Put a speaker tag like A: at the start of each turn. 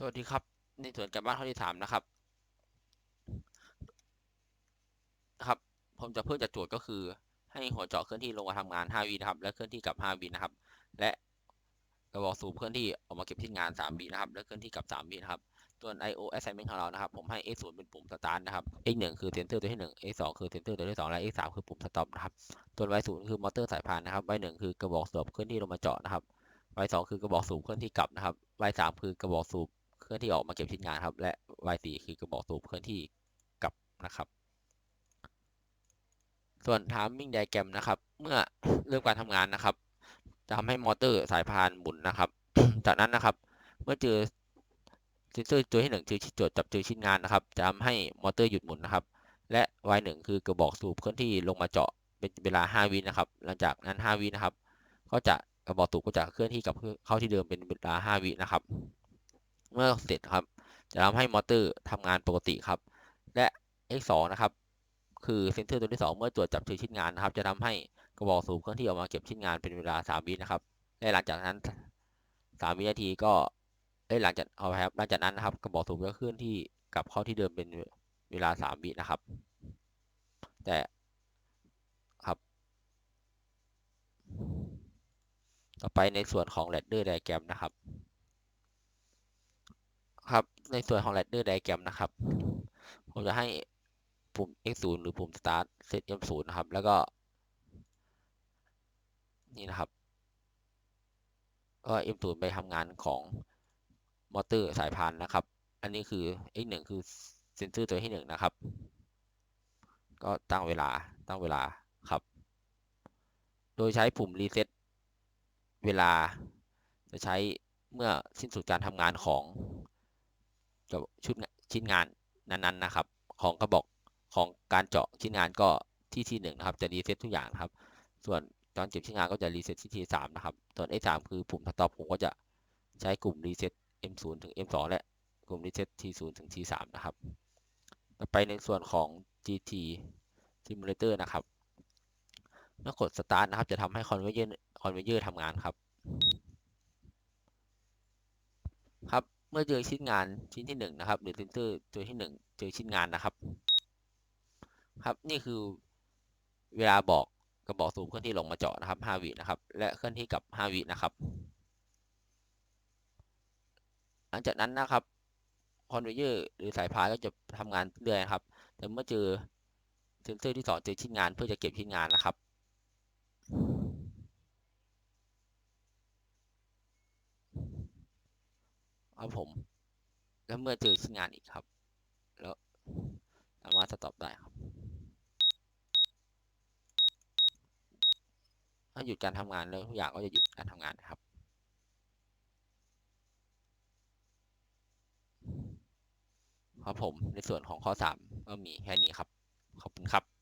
A: สวัสดีครับ ในส่วนการบ้านข้อที่สามนะครับ ครับ ผมจะเพิ่มจากโจทย์ก็คือ ให้หัวเจาะเคลื่อนที่ลงมาทำงาน 5 วินะครับ และเคลื่อนที่กลับ 5 วินะครับ และกระบอกสูบเคลื่อนที่ออกมาเก็บที่งาน 3 วินะครับ และเคลื่อนที่กลับ 3 วินะครับ ส่วน I/O assignment ของเรานะครับ ผมให้ x 0 เป็นปุ่ม start นะครับ x 1 คือเซนเซอร์ตัวที่1 x 2 คือเซนเซอร์ตัวที่2และ x 3 คือปุ่ม stop นะครับ ส่วน y 0 คือมอเตอร์สายพานนะครับ y 1 คือกระบอกสูบเคลื่อนที่ลงมาเจาะนะครับ y 2 คือกระบอกสูบเคลื่อนที่กลับนะครับ y 3 คือกระบอกสูบ เคลื่อนที่ออกมาเก็บชิ้นงานครับ และ y 4คือกระบอกสูบเคลื่อนที่กลับนะครับ ส่วน timing diagram นะครับ เมื่อเริ่มการทำงานนะครับ จะทำให้มอเตอร์สายพานหมุนนะครับ จากนั้นนะครับ เมื่อเจอเซนเซอร์ตัวที่หนึ่งเจอจทย์จับเจอชิ้นงานนะครับ จะทำให้มอเตอร์หยุดหมุนนะครับ และ y 1คือกระบอกสูบเคลื่อนที่ลงมาเจาะเป็นเวลา 5 วินะครับ หลังจากนั้น 5 วินะครับ ก็จะกระบอกสูบก็จะเคลื่อนที่กลับเข้าที่เดิมเป็นเวลา 5 วินะครับ เมื่อเสร็จครับ จะทำให้มอเตอร์ทำงานปกติครับ และ x 2 นะครับ คือเซนเซอร์ตัวที่ 2 เมื่อตรวจจับเจอชิ้นงานนะครับ จะทำให้กระบอกสูบเคลื่อนที่ออกมาเก็บชิ้นงานเป็นเวลา3วินะครับ และหลังจากนั้น3วินาทีก็เอ้หลังจากเอาครับหลังจากนั้นนะครับกระบอกสูบก็เคลื่อนที่กลับเข้าที่เดิมเป็นเวลา3วินะครับ แต่ครับต่อไปในส่วนของ ladder diagram นะครับ ครับ ในส่วนของ ladder diagram นะครับ ผมจะให้ปุ่ม x 0หรือปุ่ม start set m 0นะครับ แล้วก็ นี่นะครับ ก็ m 0ไปทำงานของมอเตอร์สายพานนะครับ อันนี้คือ x 1คือเซนเซอร์ตัวที่ 1 นะครับ ก็ตั้งเวลาตั้งเวลาครับ โดยใช้ปุ่ม reset เวลาจะใช้เมื่อสิ้นสุดการทำงานของ ชุดชิ้นงานนั้นๆนะครับ ของกระบอกของการเจาะชิ้นงานก็ที่ที่หนึ่งนะครับ จะรีเซ็ตทุกอย่างครับ ส่วนตอนเก็บชิ้นงานก็จะรีเซ็ตที่ที่สามนะครับ ส่วน A3 คือปุ่มสต็อปผมก็จะใช้กลุ่มรีเซ็ต M0 ถึง M2 และกลุ่มรีเซ็ต T0 ถึง T3 นะครับ ต่อไปในส่วนของ GT Simulator นะครับเมื่อกด Start นะครับ จะทำให้คอนเวเยอร์คอนเวเยอร์ทำงานครับ ครับ เมื่อเจอชิ้นงานชิ้นที่หนึ่งนะครับหรือเซนเซอร์ตัวที่หนึ่งเจอชิ้นงานนะครับ ครับนี่คือเวลาบอกกระบอกสูบเคลื่อนที่ลงมาเจาะนะครับ5วินะครับ และเคลื่อนที่กับ 5 วินะครับ หลังจากนั้นนะครับคอนเวเยอร์หรือสายพานก็จะทำงานเรื่อยครับ แต่เมื่อเจอเซนเซอร์ที่2เจอชิ้นงานเพื่อจะเก็บชิ้นงานนะครับ ครับผม แล้วเมื่อเจอชิ้นงานอีกครับ แล้วสามารถสต็อปได้ครับ ถ้าหยุดการทำงานแล้วทุกอย่างก็จะหยุดการทำงานครับครับผมในส่วนของข้อ 3 ก็มีแค่นี้ครับ ขอบคุณครับ